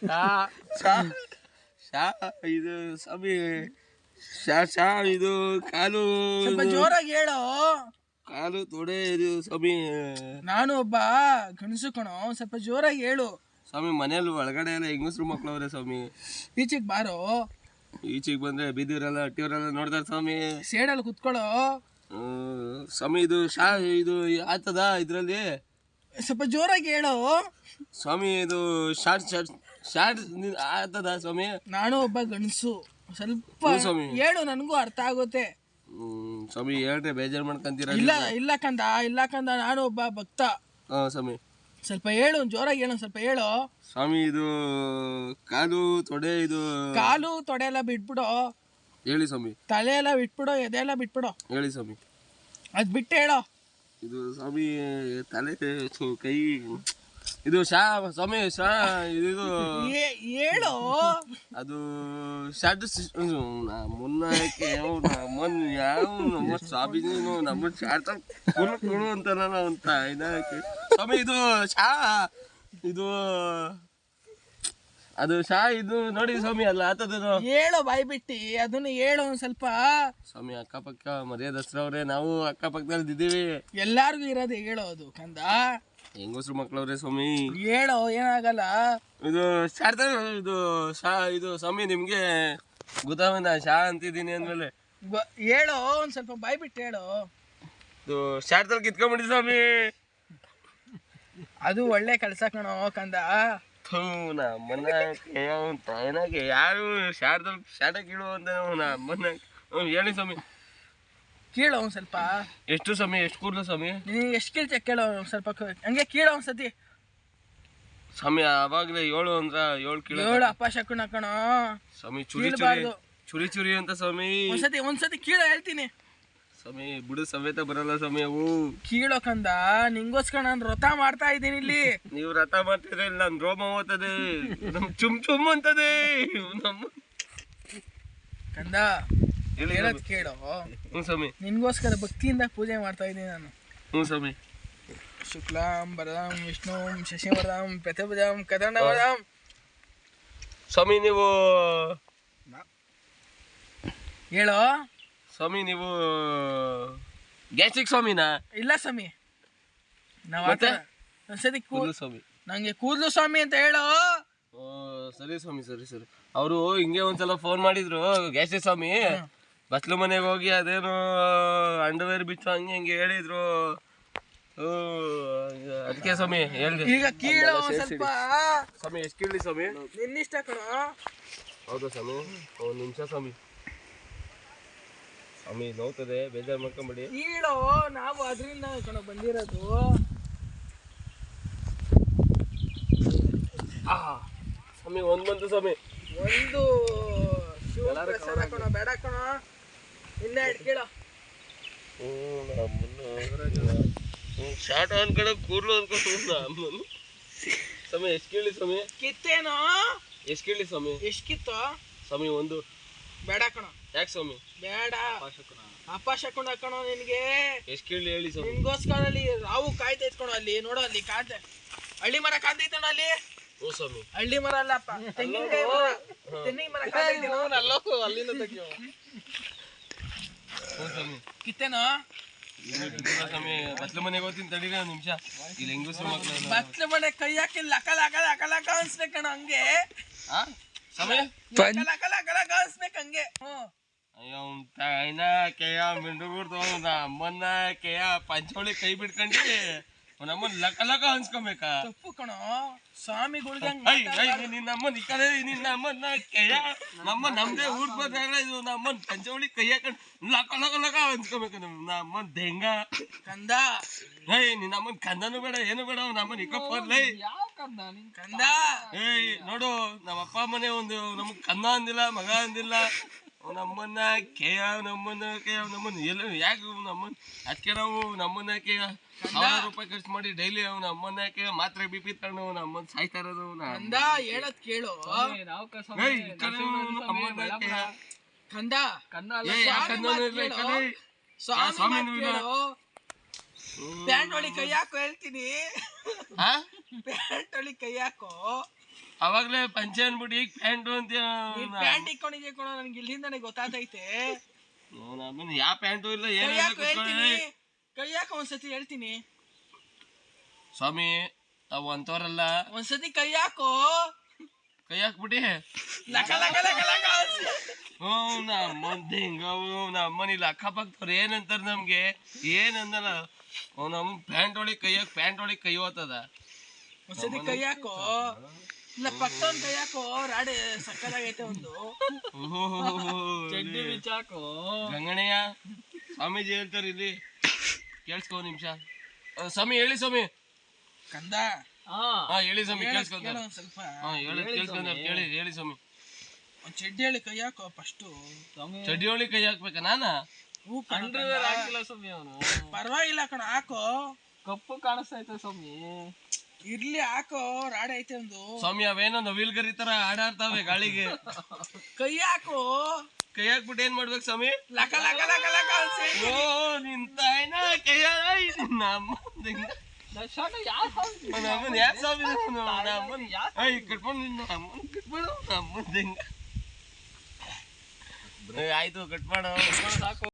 ಶಾ ಶಾ ಶಾ ಇದು ಸ್ವಾಮಿ ಶಾ ಶಾ ಇದು ಕಾಲು ಸ್ವಲ್ಪ ಜೋರಾಗಿ ಹೇಳೋ. ಕಾಲು ತೊಡೆ ಇದು ಸ್ವಾಮಿ. ನಾನು ಒಬ್ಬ ಗಣಸು ಕಣೋ ಸ್ವಲ್ಪ ಜೋರಾಗಿ ಹೇಳು. ಸ್ವಾಮಿ ಮನೆಯಲ್ಲಿ ಒಳಗಡೆ ಎಲ್ಲ ಹೆಂಗಸ್ರು ಮಕ್ಳವ್ರೆ ಸ್ವಾಮಿ? ಈಚೆಗೆ ಬಾರೋ. ಈಚೆಗೆ ಬಂದ್ರೆ ಬಿದ್ದಿರಲ್ಲ ಅಟ್ಟಿಯವರೆಲ್ಲ ನೋಡ್ತಾರೆ ಸ್ವಾಮಿ. ಸೇಡಲ್ಲಿ ಕುತ್ಕೊಳ್ಳೋ. ಸ್ವಾಮಿ ಇದು ಶಾ ಇದು ಆತದ ಇದ್ರಲ್ಲಿ? ಸ್ವಲ್ಪ ಜೋರಾಗಿ ಹೇಳು. ಸ್ವಾಮಿ ಇದು ಶಾರ್ಟ್ ಶಾರ್ಟ್ ಶಾರ್ಟ್ ಆಗ್ತದ ಸ್ವಾಮಿ? ನಾನು ಒಬ್ಬ ಗಣಸು ಸ್ವಲ್ಪ ಸ್ವಾಮಿ. ಹೇಳು ನನಗೂ ಅರ್ಥ ಆಗುತ್ತೆ. ಹ್ಮ್, ಸ್ವಾಮಿ ಹೇಳ್ರಿ ಬೇಜಾರು ಮಾಡ್ಕೊಂತೀರ ಇಲ್ಲ ಇಲ್ಲ ಕಂದ ಇಲ್ಲ ಕಂದ ನಾನು ಒಬ್ಬ ಭಕ್ತ. ಹಾ ಸ್ವಾಮಿ. ಸ್ವಲ್ಪ ಹೇಳು ಜೋರಾಗಿ ಹೇಳು ಸ್ವಲ್ಪ ಹೇಳು. ಸ್ವಾಮಿ ಇದು ಕಾಲು ತೊಡೆ ಇದು ಕಾಲು ತೊಡೆ ಎಲ್ಲ ಬಿಟ್ಬಿಡು. ಹೇಳಿ ಸ್ವಾಮಿ. ತಲೆ ಎಲ್ಲ ಬಿಟ್ಬಿಡು ಎದೆ ಎಲ್ಲ ಬಿಟ್ಬಿಡು. ಹೇಳಿ ಸ್ವಾಮಿ. ಅದ್ ಬಿಟ್ಟು ಹೇಳು. ಇದು ಸ್ವಾಮಿ ತಲೆ ಕೈ ಇದು ಶಾ ಸ್ವಾಮಿ ಶಾ ಇದು ಹೇಳು. ಅದು ಶಾರ್ಟ್ ಮುನ್ನಕ್ಕೆ ನಮ್ಮನ್ ಯಾವ ನಮ್ಮ ಸ್ವಾಮೀಜಿನು ನಮ್ಮ ಶಾರ್ಟ್ ಕೊಡು ಕೊಡು ನಾನು ಅಂತ ಇದಕ್ಕೆ ಸ್ವಾಮಿ ಇದು ಶಾ ಇದು ಅದು ಶಾ ಇದು ನೋಡಿ ಸ್ವಾಮಿ ಅಲ್ಲ ಆತದ ಹೇಳು ಬಾಯಿ ಬಿಟ್ಟಿ ಅದನ್ನ ಹೇಳು ಒಂದ್ ಸ್ವಲ್ಪ. ಸ್ವಾಮಿ ಅಕ್ಕಪಕ್ಕ ಮರ್ಯಾದಸ್ರವ್ರೆ ನಾವು ಅಕ್ಕಪಕ್ಕದಲ್ಲಿ ಇದ್ದೀವಿ. ಎಲ್ಲಾರ್ಗು ಇರೋದು ಹೇಳು ಅದು ಕಂದ. ಹೆಂಗಸ್ರು ಮಕ್ಳವ್ರೆ ಸ್ವಾಮಿ ಹೇಳು ಏನಾಗಲ್ಲ. ಇದು ಶಾರ್ದ ಇದು ಶಾ ಇದು ಸ್ವಾಮಿ ನಿಮ್ಗೆ ಗೊತ್ತಾವ ಶಾ ಅಂತಿದ್ದೀನಿ ಅಂದ್ಮೇಲೆ. ಗೊ- ಹೇಳು ಒಂದ್ ಸ್ವಲ್ಪ ಬಾಯಿ ಬಿಟ್ಟು ಹೇಳು. ಇದು ಶಾರ್ದಲ್ಲಿ ಕಿತ್ಕೊಂಬಿಡಿ ಸ್ವಾಮಿ ಅದು ಒಳ್ಳೆ ಕೆಲಸ ಕಣೋ ಕಂದ. ಥೂ ಅಂತ ತಾಯಿನಾಗೆ ಯಾರು ಶಾರದಲ್ಲಿ ಶಾಟ ಕೀಳು ಅಂತ ನಮ್ಮನ್ನ ಹ್ಞೂ ಹೇಳಿ ಸ್ವಾಮಿ. ಕೀಳು ಒಂದ್ ಸ್ವಲ್ಪ. ಎಷ್ಟು ಸ್ವಾಮಿ? ಎಷ್ಟು ಕೂದಲು ಸ್ವಾಮಿ? ನೀನ್ ಎಷ್ಟ್ ಕೀಳ್ತೆ ಕೇಳು ಸ್ವಲ್ಪ ಹಂಗೆ ಕೀಳು ಒಂದ್ಸತಿ ಸ್ವಾಮಿ ಅವಾಗಲೇ ಏಳು ಅಂದ್ರ ಏಳು ಕೀಳು. ಏಳು ಅಪ್ಪ ಶಕುನ ಕಣೋ ಸ್ವಾಮಿ ಚುರಿ ಚುರಿ. ಚುರಿ ಚುರಿ ಅಂತ ಸ್ವಾಮಿ. ಒಂದ್ಸತಿ ಒಂದ್ಸತಿ ಕೀಳು ಹೇಳ್ತೀನಿ. ಸ್ವಾಮಿ ಬುಡ ಸಮೇತ ಬರಲ್ಲ ಸ್ವಾಮಿ ಅವು. ಕೀಳೋ ಕಂದ ನಿಂಗೋಸ್ಕರ ನಾನು ವ್ರತ ಮಾಡ್ತಾ ಇದ್ದೀನಿ ಇಲ್ಲಿ. ನೀವು ರಥ ಮಾಡ್ತಿದ್ರೆ ನನ್ ರೋಮ ಹೋಗ್ತದೆ. ನಮ್ ಚುಮ್ ಚುಮ್ ಅಂತದೆ. ನಮ್ಮ ಕಂದ ಹೇಳಿ ಹೇಳೋದ್ ಕೇಳು. ಹ್ಞೂ ಸ್ವಾಮಿ. ನಿನ್ಗೋಸ್ಕರ ಭಕ್ತಿಯಿಂದ ಪೂಜೆ ಮಾಡ್ತಾ ಇದ್ದೀನಿ ನಾನು. ಹ್ಞೂ ಸ್ವಾಮಿ. ಶುಕ್ಲಾಂ ಬರದಾಂ ವಿಷ್ಣು ಶಶಿವರದಾಂ ಪ್ರತಿಭುಜಾಂ ಕದಂಡವರದಾಂ ಸ್ವಾಮಿ ನೀವು ಹೇಳೋ? ಸ್ವಾಮಿ ನೀವು ಗ್ಯಾಸ್ಟ್ರಿಕ್ ಸ್ವಾಮಿನಾ? ಇಲ್ಲ ಸ್ವಾಮಿ. ನಾವು ಮತ್ತೆ? ಆತರ- ಕೂದಲು ಸ್ವಾಮಿ. ನಂಗೆ ಕೂದಲು ಸ್ವಾಮಿ ಅಂತ ಹೇಳು? ಓ ಸರಿ ಸ್ವಾಮಿ ಸರಿ ಸರಿ. ಅವರು ಹಿಂಗೆ ಒಂದ್ಸಲ ಫೋನ್ ಮಾಡಿದ್ರು ಗ್ಯಾಸ್ಟ್ರಿಕ್ ಸ್ವಾಮಿ ಬಸ್ಲು ಮನೆಗೆ ಹೋಗಿ ಅದೇನೋ ಅಂಡರ್ವೇರ್ ಬಿಚ್ಚು ಹಂಗೆ ಹಂಗೆ ಹೇಳಿದ್ರು. ಓ ಅದಕ್ಕೆ ಸ್ವಾಮಿ ಹೇಳ್ದೆ. ಈಗ ಕೀಳು ಸ್ವಲ್ಪ ಸ್ವಾಮಿ ಎಷ್ಟು ಕೇಳಿ ಸ್ವಾಮಿ? ನಿನ್ನಿಷ್ಟ ಕಣೋ ಹೌದಾ ಸ್ವಾಮಿ? ಒಂದು ನಿಮಿಷ ಸ್ವಾಮಿ. ಸ್ವಾಮಿ ನೋವ್ತದೆ ಬೇಜಾರು ಮಾಡ್ಕೊಂಬಿಡಿ ಕೀಳು ನಾವು ಅದರಿಂದ ಕಣ ಬಂದಿರೋದು. ಸ್ವಾಮಿ ಒಂದು ಬಂತು ಸ್ವಾಮಿ. ಒಂದು ಶಿವಪ್ರಸಾದ ಕಣ ಬೇಡ ಕಣ. ಇನ್ನ ಎರಡು ಕೀಳು. ಶಾರ್ಟ್ ಅನ್ಕಡೆ ಕೂರ್ಲು ಅನ್ಕೊಂಡು ಅಮ್ಮನು. ಸ್ವಾಮಿ ಎಷ್ಟು ಕೇಳಿ ಸ್ವಾಮಿ? ಕಿತ್ತೇನೋ? ಎಷ್ಟು ಕೇಳಿ ಸ್ವಾಮಿ? ಎಷ್ಟು ಕಿತ್ತೋ? ಸ್ವಾಮಿ ಒಂದು. ಬೇಡ ಕಣೋ. ಯಾಕೆ ಸ್ವಾಮಿ? ಬೇಡ. ಅಪ್ಪ ಶಕುನ. ಕಣೋ ನಿನ್ಗೆ. ಎಷ್ಟು ಕೇಳಿ ಹೇಳಿ ಸ್ವಾಮಿ. ನಿನ್ಗೋಸ್ಕರ ಅಲ್ಲಿ ರಾವು ಕಾಯ್ತೈತ್ ಇತ್ಕೊಂಡು ಅಲ್ಲಿ. ನೋಡು ಅಲ್ಲಿ ಕಾಂತೆ ಹಳ್ಳಿ ಮರ ಕಾಂತ ನೋಡು ಅಲ್ಲಿ? ಓ ಸ್ವಾಮಿ. ಹಳ್ಳಿ ಮರ ಅಲ್ಲಪ್ಪ ತೆಂಗಿನಕಾಯಿ ಮರ. ತೆಂಗಿನ ಮರ ಕಾಣ್ತೈತೆ ನೋಡು. ಓ ಸ್ವಾಮಿ. ಕಿತ್ತೇನೋ? ಬಸ್ಲು ಮನೆಗೆ ಹೋಗ್ತೀನಿ ತಡೀರಿ ಒಂದು ನಿಮಿಷ. ಇಲ್ಲಿ ಹೆಂಗಸ್ರು ಮಕ್ಕಳು ಬತ್ಲ ಮನೆ ಕೈ ಹಾಕಿ ಲಕ ಲಕ ಲಕ ಲಕ ಅನ್ಸ್ಬೇಕು ಹಂಗೆ. ಆ? ಸ್ವಾಮಿ ಲಕ ಲಕ ಲಕ ಲಕ ಅನ್ಸ್ಬೇಕು ಅಯ್ಯೋ ತಾಯಿನ ಕೆಯ ಮಿಂಡುಗುಡ್ದು ನಮ್ಮನ್ನ ಕೆಯ ಪಂಚೋಳಿ ಕೈ ಬಿಡ್ಕೊಂಡು ನಮ್ಮನ್ನ ಲಕ ಲಕ ಅನ್ಸ್ಕೊಬೇಕಾ ತಪ್ಪು ಕಣೋ. ಸ್ವಾಮಿಗಳ್ಗೆ. ನಿನ್ನ ಅಮ್ಮನ ಈ ಕಡೆ ನಿನ್ನ ಅಮ್ಮನ್ನ ಕೆಯ ನಮ್ಮ ನಮ್ದೇ ಊರ್ ಬಂದಾಗ ಇದು. ನಮ್ಮನ್ ಪಂಚವಳಿ ಕೈ ಹಾಕೊಂಡು ಲಕ ಲಕ ಲಕ ಅನ್ಸ್ಕೊಬೇಕು ನಮ್ ನಮ್ಮನ್ ದೆಂಗ ಕಂದ. ಏಯ್ ನಿನ್ನ ಅಮ್ಮನ್ ಕಂದನು ಬೇಡ ಏನು ಬೇಡ. ನಮ್ಮನ್ ಇಕ್ಕಪ್ಪರ್ಲೇ ಕಂದ. ಏಯ್ ನೋಡು ನಮ್ಮ ಅಪ್ಪ ಅಮ್ಮನೆ ಒಂದು ನಮಗ್ ಕಂದ ಅಂದಿಲ್ಲ ಮಗ ಅಂದಿಲ್ಲ. ನಮ್ಮನ್ನ ಕೇಯ ನಮ್ಮನ್ನ ಕೇಯ ನಮ್ಮನ್ನ ಎಲ್ಲ ಯಾಕೆ ನಮ್ಮನ್ನ ಅದಕ್ಕೆ ನಾವು ನಮ್ಮನ್ನ ಕೇಯ. ಸಾವಿರ ರೂಪಾಯಿ ಖರ್ಚು ಮಾಡಿ ಡೈಲಿ ಅವ್ನ ಅಮ್ಮನ್ನ ಕೇಯ ಮಾತ್ರೆ ಬಿ ಪಿ ತಗೊಂಡು ನಮ್ಮನ್ನ ಸಾಯ್ತಾ ಇರೋದು ಕಂದ ಹೇಳದ್ ಕೇಳು. ಕೇಯ. ಕಂದ. ಕಡೆ? ಸ್ವಾಮಿ ಕೇಳು. ಪ್ಯಾಂಟ್ ಒಳಗೆ ಕೈ ಹಾಕೋ ಹೇಳ್ತೀನಿ. ಆ? ಪ್ಯಾಂಟ್ ಒಳಗೆ ಕೈ ಹಾಕೋ ಅವಾಗ್ಲೇ ಪಂಚೆ ಅನ್ಬಿಡಿ ಪ್ಯಾಂಟ್ ಅಂತ ಪ್ಯಾಂಟ್ ಇಕ್ಕೊಂಡಿದ್ಯ ಕೊಡೋ ನನ್ಗೆ ಇಲ್ಲಿಂದಾನೆ ನಮ್ಮನ್ನ ಯಾವ ಪ್ಯಾಂಟು ಇಲ್ಲ ಕುತ್ಕೊಳ್ಳಿ. ಕೈ ಹಾಕೋ ಒಂದ್ಸತಿ ಹೇಳ್ತೀನಿ. ಸ್ವಾಮಿ ನಾವು ಅಂತವ್ರಲ್ಲ. ಒಂದ್ಸತಿ ಕೈ ಹಾಕೋ. ಕೈ ಹಾಕ್ಬಿಟ್ಟಿ ಲಕ ಲಕ ಲಕ ಲಕ. ಹ್ಞೂ ನಮ್ಮನ್ ಹಿಂಗವು ನಮ್ಮನ ಇಲ್ಲಿ ಅಕ್ಕಪಕ್ಕದವ್ರು ಏನಂತಾರ ನಮ್ಗೆ? ಏನಂದಲ್ಲ? ನಮ್ಮ ಪ್ಯಾಂಟ್ ಒಳಗೆ ಕೈಯಾಗ ಪ್ಯಾಂಟ್ ಒಳಗೆ ಕೈ ಹೋತದ. ಒಂದ್ಸತಿ ಕೈ ಹಾಕು ಇಲ್ಲ ಪಕ್ಕದವ್ನ್ ಕೈ ಹಾಕೋ ರಾಡಿ ಸಕ್ಕದಾಗೈತೆ ಒಂದು. ಚಡ್ಡಿ ಬಿಚ್ಚಾಕೋ ಗಂಗಣಯ್ಯ ಸ್ವಾಮೀಜಿ ಹೇಳ್ತಾರೆ ಇಲ್ಲಿ. ಕೇಳಿಸ್ಕೋ ನಿಮಿಷ. ಸ್ವಾಮಿ ಹೇಳಿ ಸ್ವಾಮಿ. ಕಂದ. ಹಾ. ಹೇಳಿ ಸ್ವಾಮಿ ಕೇಳಿಸ್ಕೊಂತ ಕೇಳಿಸ್ಕೊಂತಾರೆ ಸ್ವಲ್ಪ. ಹಾ ಹೇಳಿ ಕೇಳಿಸ್ಕೊಂತಾರೆ ಹೇಳಿ ಹೇಳಿ ಸ್ವಾಮಿ. ಒಂದ್ ಚಡ್ಡಿ ಹೇಳಿ ಕೈ ಹಾಕೋ ಫಸ್ಟು ಚಡ್ಡಿ ಒಳಗೆ ಕೈ ಹಾಕ್ಬೇಕಾ ನಾನ? ಹೂ ಸ್ವಾಮಿ ಅವನು. ಪರವಾಗಿಲ್ಲ ಕಣ ಹಾಕೋ. ಕಪ್ಪು ಕಾಣಿಸ್ತೈತೆ ಸ್ವಾಮಿ. ಇರ್ಲಿ ಹಾಕೋ ರಾಡಿ ಐತೆ ಒಂದು. ಸ್ವಾಮಿ ಅವೇನೋ ನವಿಲ್ಗರಿ ತರ ಆಡಾಡ್ತಾವೆ ಗಾಳಿಗೆ. ಕೈ ಹಾಕೋ. ಕೈ ಹಾಕ್ಬಿಟ್ಟು ಏನ್ ಮಾಡ್ಬೇಕು ಸ್ವಾಮಿ? ಲಕ ಲಕ ಲಕ ಲಕ. ಓ ನಿಂತ ಕೈ ನಮ್ಮ ನಮ್ಮನ್ ಯಾಕೆ ಸ್ವಾಮಿ ನಮ್ಮನ್ ಐ ಕಟ್ಕೊಂಡು ನಮ್ಮನ್ ಕಟ್ಬಿಡು ನಮ್ಮನ್ ಹಿಂಗ ಆಯ್ತು ಕಟ್ ಮಾಡು. ಸಾಕು.